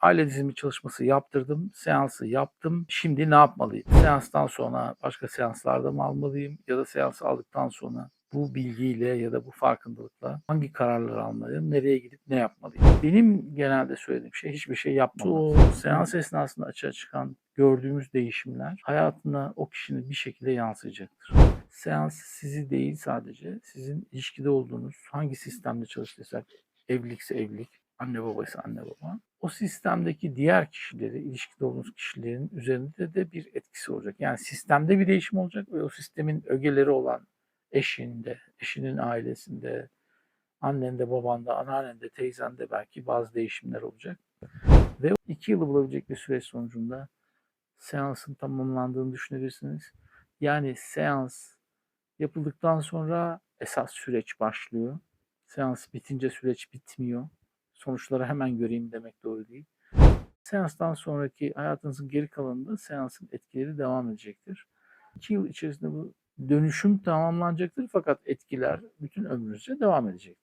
aile dizimi çalışması yaptırdım, seansı yaptım. Şimdi ne yapmalıyım? Seanstan sonra başka seanslarda mı almalıyım ya da seansı aldıktan sonra bu bilgiyle ya da bu farkındalıkla hangi kararları almalıyım, nereye gidip ne yapmalıyım? Benim genelde söylediğim şey hiçbir şey yapmamak. O seans esnasında açığa çıkan gördüğümüz değişimler hayatına o kişinin bir şekilde yansıyacaktır. Seans sizi değil sadece sizin ilişkide olduğunuz hangi sistemde çalıştıysak evlilikse evlilik, anne babaysa anne baba. O sistemdeki diğer kişileri, ilişkide olduğunuz kişilerin üzerinde de bir etkisi olacak. Yani sistemde bir değişim olacak ve o sistemin ögeleri olan eşinde, eşinin ailesinde, annende, babanda, anneannende, teyzende belki bazı değişimler olacak. Ve iki yılı bulabilecek bir süreç sonucunda seansın tamamlandığını düşünebilirsiniz. Yani seans yapıldıktan sonra esas süreç başlıyor. Seans bitince süreç bitmiyor. Sonuçları hemen göreyim demek doğru değil. Seanstan sonraki hayatınızın geri kalanında seansın etkileri devam edecektir. İki yıl içerisinde bu dönüşüm tamamlanacaktır fakat etkiler bütün ömrünüzce devam edecektir.